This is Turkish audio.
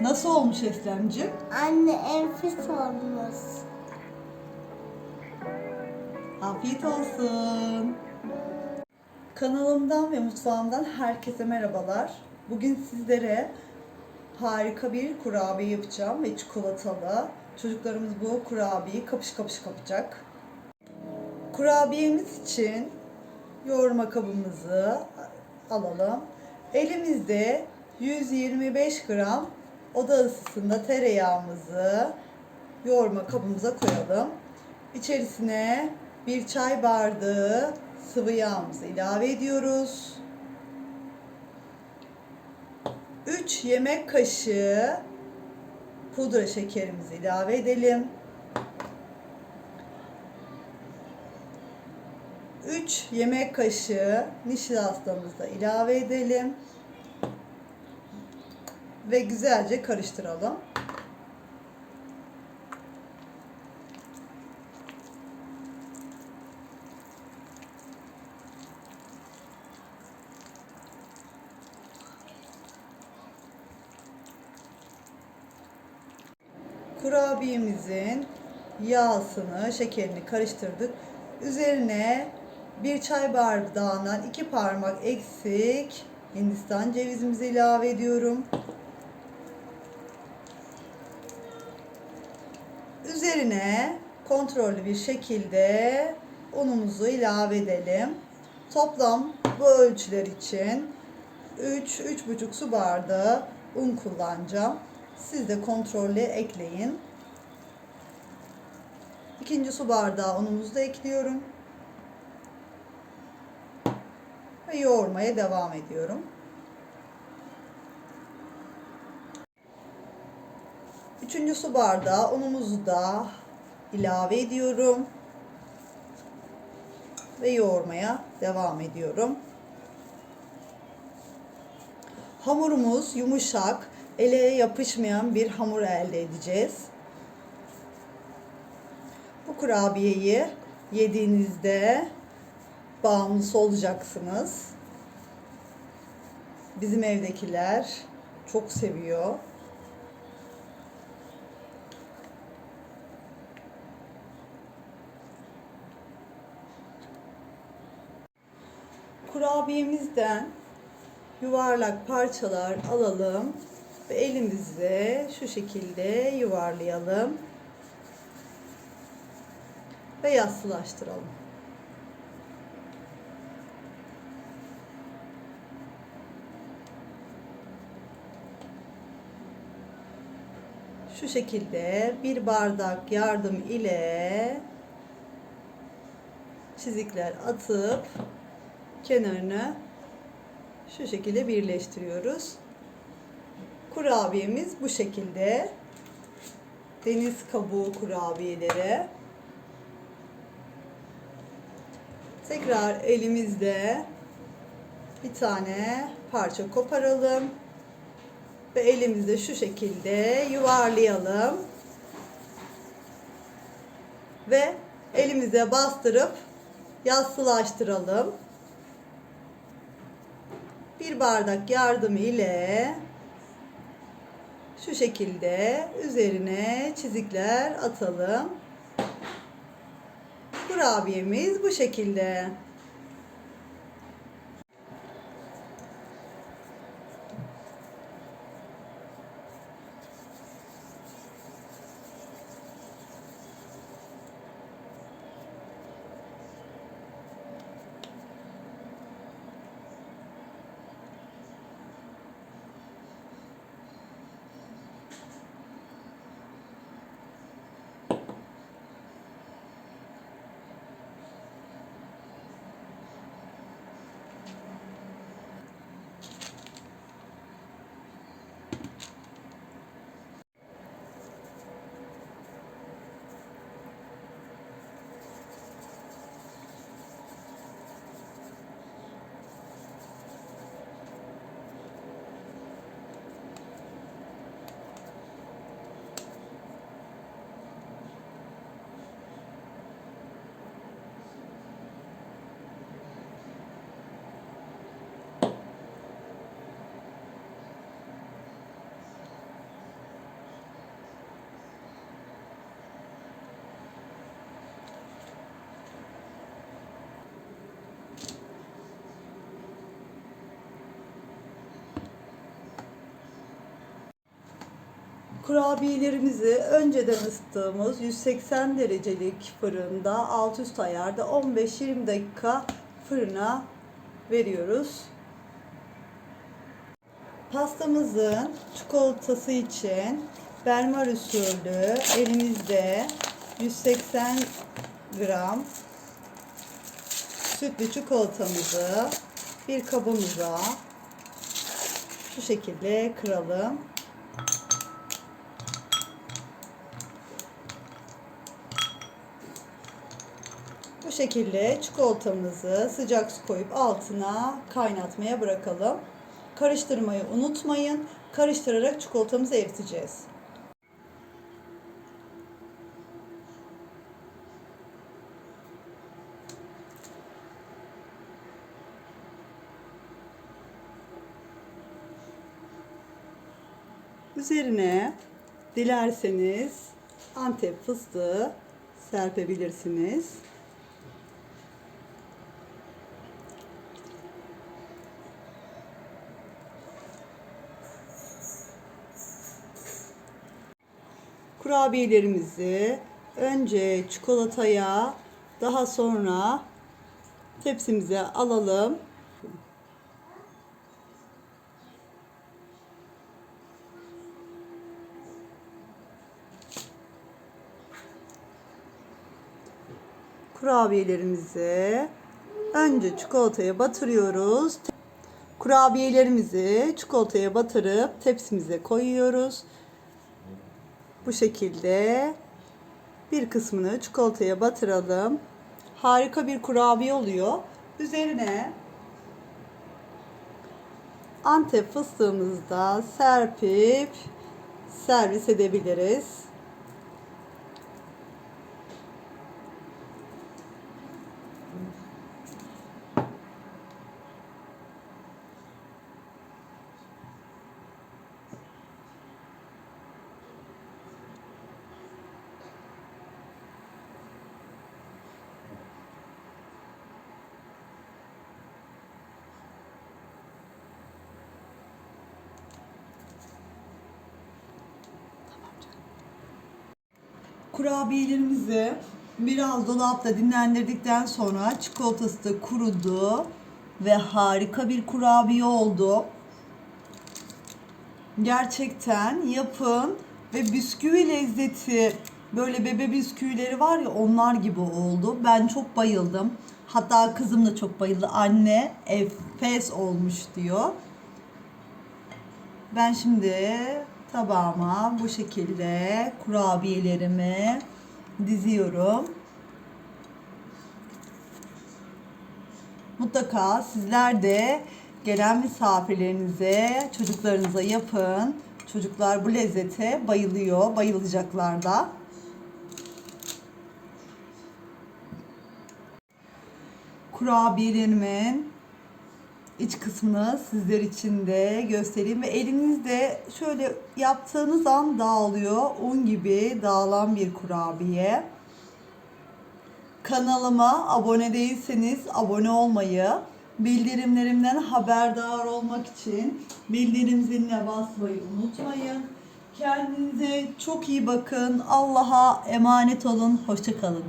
Nasıl olmuş Eslemciğim? Anne enfes olmuş. Afiyet olsun. Kanalımdan ve mutfağımdan herkese merhabalar. Bugün sizlere harika bir kurabiye yapacağım ve çikolatalı. Çocuklarımız bu kurabiyeyi kapış kapış kapacak. Kurabiyemiz için yoğurma kabımızı alalım. Elimizde 125 gram oda ısısında tereyağımızı yoğurma kabımıza koyalım. İçerisine bir çay bardağı sıvı yağımızı ilave ediyoruz. 3 yemek kaşığı pudra şekerimizi ilave edelim. 3 yemek kaşığı nişastamızı ilave edelim. Ve güzelce karıştıralım. kurabiyemizin yağsını, şekerini karıştırdık. Üzerine bir çay bardağından iki parmak eksik Hindistan cevizimizi ilave ediyorum. Üzerine kontrollü bir şekilde unumuzu ilave edelim. Toplam bu ölçüler için 3-3,5 su bardağı un kullanacağım. Siz de kontrollü ekleyin. İkinci su bardağı unumuzu da ekliyorum. Ve yoğurmaya devam ediyorum. Üçüncü su bardağı unumuzu da ilave ediyorum. Ve yoğurmaya devam ediyorum. Hamurumuz yumuşak, ele yapışmayan bir hamur elde edeceğiz. Bu kurabiyeyi yediğinizde bağımlısı olacaksınız. Bizim evdekiler çok seviyor. Kurabiyemizden yuvarlak parçalar alalım ve elimizle şu şekilde yuvarlayalım ve yassılaştıralım. Şu şekilde bir bardak yardım ile çizikler atıp kenarını şu şekilde birleştiriyoruz. Kurabiyemiz bu şekilde. Deniz kabuğu kurabiyeleri. Tekrar elimizde bir tane parça koparalım. Ve elimizde şu şekilde yuvarlayalım. Ve elimize bastırıp yassılaştıralım bir bardak yardım ile şu şekilde üzerine çizikler atalım. Kurabiyemiz bu şekilde. Kurabiyelerimizi önceden ısıttığımız 180 derecelik fırında alt üst ayarda 15-20 dakika fırına veriyoruz. Pastamızın çikolatası için bermar usulü elimizde 180 gram sütlü çikolatamızı bir kabımıza şu şekilde kıralım. Şekilde çikolatamızı sıcak su koyup altına kaynatmaya bırakalım. Karıştırmayı unutmayın. Karıştırarak çikolatamızı eriteceğiz. Üzerine dilerseniz Antep fıstığı serpebilirsiniz. Kurabiyelerimizi önce çikolataya daha sonra tepsimize alalım. Kurabiyelerimizi önce çikolataya batırıyoruz. Kurabiyelerimizi çikolataya batırıp tepsimize koyuyoruz. Bu şekilde bir kısmını çikolataya batıralım. Harika bir kurabiye oluyor. Üzerine Antep fıstığımızı da serpip servis edebiliriz. Kurabiyelerimizi biraz dolapta dinlendirdikten sonra çikolatası da kurudu ve harika bir kurabiye oldu. Gerçekten yapın ve bisküvi lezzeti böyle bebe bisküvileri var ya onlar gibi oldu. Ben çok bayıldım. Hatta kızım da çok bayıldı. Anne enfes olmuş diyor. Ben şimdi tabağıma bu şekilde kurabiyelerimi diziyorum. Mutlaka sizler de gelen misafirlerinize, çocuklarınıza yapın. Çocuklar bu lezzete bayılıyor, bayılacaklar da. Kurabiyelerimin iç kısmını sizler için de göstereyim ve elinizde şöyle yaptığınız an dağılıyor. Un gibi dağılan bir kurabiye. Kanalıma abone değilseniz abone olmayı, bildirimlerimden haberdar olmak için bildirim ziline basmayı unutmayın. Kendinize çok iyi bakın. Allah'a emanet olun. Hoşçakalın.